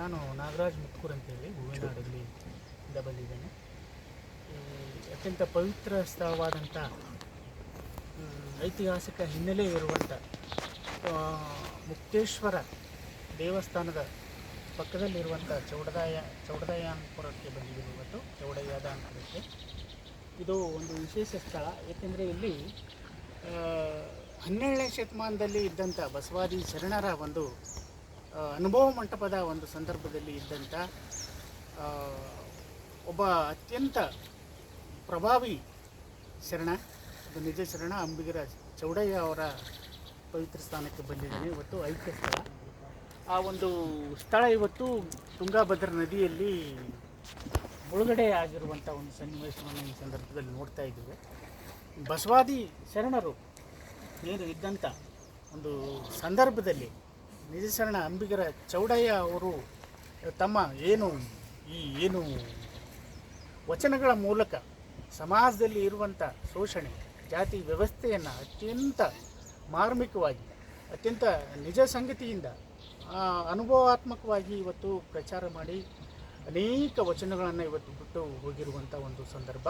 ನಾನು ನಾಗರಾಜ್ ಮುತ್ಕೂರ್ ಅಂತೇಳಿ ಹೂವಿನ ಇಂದ ಬಂದಿದ್ದೇನೆ. ಅತ್ಯಂತ ಪವಿತ್ರ ಸ್ಥಳವಾದಂಥ ಐತಿಹಾಸಿಕ ಹಿನ್ನೆಲೆ ಇರುವಂಥ ಮುಕ್ತೇಶ್ವರ ದೇವಸ್ಥಾನದ ಪಕ್ಕದಲ್ಲಿರುವಂಥ ಚೌಡದಾಯ, ಚೌಡದಾಯನಪುರಕ್ಕೆ ಬಂದಿದ್ದೀವಿ ಇವತ್ತು ಚೌಡಯ್ಯದಾನಪುರಕ್ಕೆ ಇದು ಒಂದು ವಿಶೇಷ ಸ್ಥಳ, ಏಕೆಂದರೆ ಇಲ್ಲಿ ಹನ್ನೆರಡನೇ ಶತಮಾನದಲ್ಲಿ ಇದ್ದಂಥ ಬಸವಾದಿ ಶರಣರ ಒಂದು ಅನುಭವ ಮಂಟಪದ ಒಂದು ಸಂದರ್ಭದಲ್ಲಿ ಇದ್ದಂಥ ಒಬ್ಬ ಅತ್ಯಂತ ಪ್ರಭಾವಿ ಶರಣ ಅದು ನಿಜ ಶರಣ ಅಂಬಿಗರ ಚೌಡಯ್ಯ ಅವರ ಪವಿತ್ರ ಸ್ಥಾನಕ್ಕೆ ಬಂದಿದ್ದೇನೆ. ಇವತ್ತು ಐಕ್ಯ ಸ್ಥಳ ಆ ಒಂದು ಸ್ಥಳ ಇವತ್ತು ತುಂಗಾಭದ್ರ ನದಿಯಲ್ಲಿ ಮುಳುಗಡೆ ಆಗಿರುವಂಥ ಒಂದು ಸನ್ನಿವೇಶವನ್ನು ಈ ಸಂದರ್ಭದಲ್ಲಿ ನೋಡ್ತಾ ಇದ್ದೇವೆ. ಬಸವಾದಿ ಶರಣರು ಏನು ಇದ್ದಂಥ ಒಂದು ಸಂದರ್ಭದಲ್ಲಿ ನಿಜ ಶರಣ ಅಂಬಿಗರ ಚೌಡಯ್ಯ ಅವರು ತಮ್ಮ ಏನು ಈ ಏನು ವಚನಗಳ ಮೂಲಕ ಸಮಾಜದಲ್ಲಿ ಇರುವಂಥ ಶೋಷಣೆ, ಜಾತಿ ವ್ಯವಸ್ಥೆಯನ್ನು ಅತ್ಯಂತ ಮಾರ್ಮಿಕವಾಗಿ, ಅತ್ಯಂತ ನಿಜ ಸಂಗತಿಯಿಂದ ಅನುಭವಾತ್ಮಕವಾಗಿ ಇವತ್ತು ಪ್ರಚಾರ ಮಾಡಿ ಅನೇಕ ವಚನಗಳನ್ನು ಇವತ್ತು ಬಿಟ್ಟು ಹೋಗಿರುವಂಥ ಒಂದು ಸಂದರ್ಭ.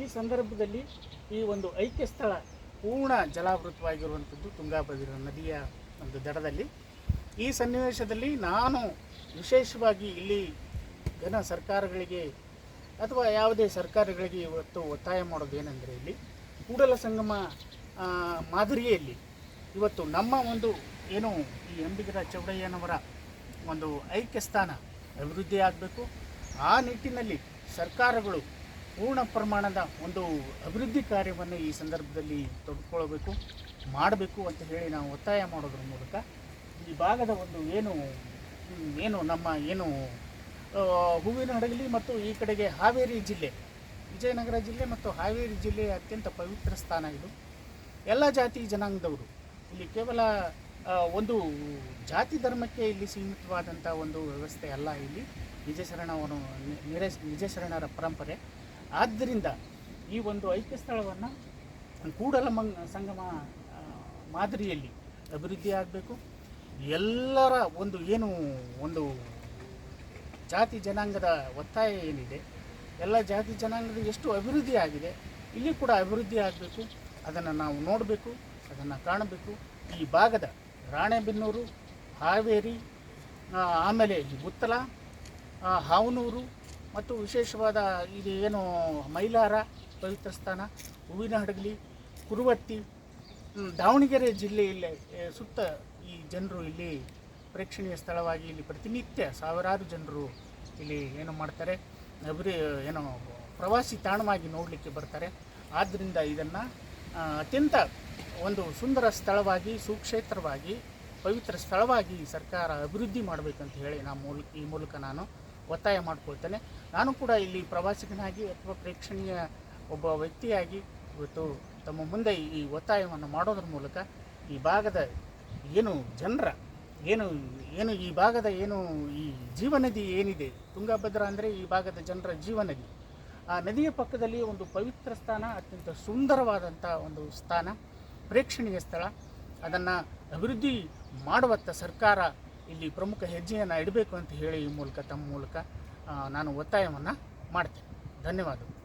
ಈ ಸಂದರ್ಭದಲ್ಲಿ ಈ ಒಂದು ಐಕ್ಯ ಸ್ಥಳ ಪೂರ್ಣ ಜಲಾವೃತವಾಗಿರುವಂಥದ್ದು ತುಂಗಾಭದ್ರಾ ನದಿಯ ಒಂದು ದಡದಲ್ಲಿ. ಈ ಸನ್ನಿವೇಶದಲ್ಲಿ ನಾನು ವಿಶೇಷವಾಗಿ ಇಲ್ಲಿ ಜನ ಸರ್ಕಾರಗಳಿಗೆ ಅಥವಾ ಯಾವುದೇ ಸರ್ಕಾರಗಳಿಗೆ ಇವತ್ತು ಒತ್ತಾಯ ಮಾಡೋದು ಏನಂದರೆ ಇಲ್ಲಿ ಕೂಡಲ ಸಂಗಮ ಮಾದರಿಯಲ್ಲಿ ಇವತ್ತು ನಮ್ಮ ಒಂದು ಏನು ಈ ಅಂಬಿಗರ ಚೌಡಯ್ಯನವರ ಒಂದು ಐಕ್ಯ ಸ್ಥಾನ ಅಭಿವೃದ್ಧಿ ಆಗಬೇಕು. ಆ ನಿಟ್ಟಿನಲ್ಲಿ ಸರ್ಕಾರಗಳು ಪೂರ್ಣ ಪ್ರಮಾಣದ ಒಂದು ಅಭಿವೃದ್ಧಿ ಕಾರ್ಯವನ್ನು ಈ ಸಂದರ್ಭದಲ್ಲಿ ತೊಡ್ಕೊಳ್ಬೇಕು ಮಾಡಬೇಕು ಅಂತ ಹೇಳಿ ನಾವು ಒತ್ತಾಯ ಮಾಡೋದ್ರ ಮೂಲಕ ಈ ಭಾಗದ ಒಂದು ಏನು ಏನು ನಮ್ಮ ಏನು ಹೂವಿನ ಹಡಗಲಿ ಮತ್ತು ಈ ಕಡೆಗೆ ಹಾವೇರಿ ಜಿಲ್ಲೆ, ವಿಜಯನಗರ ಜಿಲ್ಲೆ ಮತ್ತು ಹಾವೇರಿ ಜಿಲ್ಲೆಯ ಅತ್ಯಂತ ಪವಿತ್ರ ಸ್ಥಾನ ಇದು. ಎಲ್ಲ ಜಾತಿ ಜನಾಂಗದವರು. ಇಲ್ಲಿ ಕೇವಲ ಒಂದು ಜಾತಿ ಧರ್ಮಕ್ಕೆ ಇಲ್ಲಿ ಸೀಮಿತವಾದಂಥ ಒಂದು ವ್ಯವಸ್ಥೆ ಅಲ್ಲ ಇಲ್ಲಿ. ನಿಜ ಶರಣವನ್ನು ನಿರ ನಿಜ ಶರಣರ ಪರಂಪರೆ. ಆದ್ದರಿಂದ ಈ ಒಂದು ಐಕ್ಯ ಸ್ಥಳವನ್ನು ಕೂಡಲ ಮಂಗ್ ಸಂಗಮ ಮಾದರಿಯಲ್ಲಿ ಅಭಿವೃದ್ಧಿ ಆಗಬೇಕು. ಎಲ್ಲರ ಒಂದು ಏನು ಒಂದು ಜಾತಿ ಜನಾಂಗದ ಒತ್ತಾಯ ಏನಿದೆ ಎಲ್ಲ ಜಾತಿ ಜನಾಂಗದ ಎಷ್ಟು ಅಭಿವೃದ್ಧಿ ಆಗಿದೆ ಇಲ್ಲಿ ಕೂಡ ಅಭಿವೃದ್ಧಿ ಆಗಬೇಕು ಅದನ್ನು ನಾವು ನೋಡಬೇಕು ಅದನ್ನು ಕಾಣಬೇಕು. ಈ ಭಾಗದ ರಾಣೆಬೆನ್ನೂರು ಹಾವೇರಿ ಆಮೇಲೆ ಗುತ್ತಲ ಹಾವನೂರು ಮತ್ತು ವಿಶೇಷವಾದ ಇದು ಏನು ಮೈಲಾರ ಪವಿತ್ರ ಸ್ಥಾನ ಹೂವಿನ ಹಡಗಲಿ ಹ್ಮ್, ದಾವಣಗೆರೆ ಜಿಲ್ಲೆಯಲ್ಲಿ ಸುತ್ತ ಈ ಜನರು ಇಲ್ಲಿ ಪ್ರೇಕ್ಷಣೀಯ ಸ್ಥಳವಾಗಿ ಇಲ್ಲಿ ಪ್ರತಿನಿತ್ಯ ಸಾವಿರಾರು ಜನರು ಇಲ್ಲಿ ಏನು ಮಾಡ್ತಾರೆ. ಅಭಿವೃ, ಏನು ಪ್ರವಾಸಿ ತಾಣವಾಗಿ ನೋಡಲಿಕ್ಕೆ ಬರ್ತಾರೆ. ಆದ್ದರಿಂದ ಇದನ್ನು ಅತ್ಯಂತ ಒಂದು ಸುಂದರ ಸ್ಥಳವಾಗಿ, ಸುಕ್ಷೇತ್ರವಾಗಿ, ಪವಿತ್ರ ಸ್ಥಳವಾಗಿ ಸರ್ಕಾರ ಅಭಿವೃದ್ಧಿ ಮಾಡಬೇಕಂತ ಹೇಳಿ ನಾ ಮೂಲ, ಈ ಮೂಲಕ ನಾನು ಒತ್ತಾಯ ಮಾಡ್ಕೊಳ್ತೇನೆ. ನಾನು ಕೂಡ ಇಲ್ಲಿ ಪ್ರವಾಸಿಗನಾಗಿ ಅಥವಾ ಪ್ರೇಕ್ಷಣೀಯ ಒಬ್ಬ ವ್ಯಕ್ತಿಯಾಗಿ ಇವತ್ತು ತಮ್ಮ ಮುಂದೆ ಈ ಒತ್ತಾಯವನ್ನು ಮಾಡೋದ್ರ ಮೂಲಕ ಈ ಭಾಗದ ಏನು ಜನರ, ಏನು ಏನು ಈ ಭಾಗದ ಏನು ಈ ಜೀವನದಿ ಏನಿದೆ, ತುಂಗಭದ್ರಾ ಅಂದರೆ ಈ ಭಾಗದ ಜನರ ಜೀವನದಿ ಆ ನದಿಯ ಪಕ್ಕದಲ್ಲಿ ಒಂದು ಪವಿತ್ರ ಸ್ಥಾನ, ಅತ್ಯಂತ ಸುಂದರವಾದಂಥ ಒಂದು ಸ್ಥಾನ, ಪ್ರೇಕ್ಷಣೀಯ ಸ್ಥಳ. ಅದನ್ನು ಅಭಿವೃದ್ಧಿ ಮಾಡುವತ್ತ ಸರ್ಕಾರ ಇಲ್ಲಿ ಪ್ರಮುಖ ಹೆಜ್ಜೆಯನ್ನು ಇಡಬೇಕು ಅಂತ ಹೇಳಿ ಈ ಮೂಲಕ, ತಮ್ಮ ಮೂಲಕ ನಾನು ಒತ್ತಾಯವನ್ನು ಮಾಡ್ತೇನೆ. ಧನ್ಯವಾದಗಳು.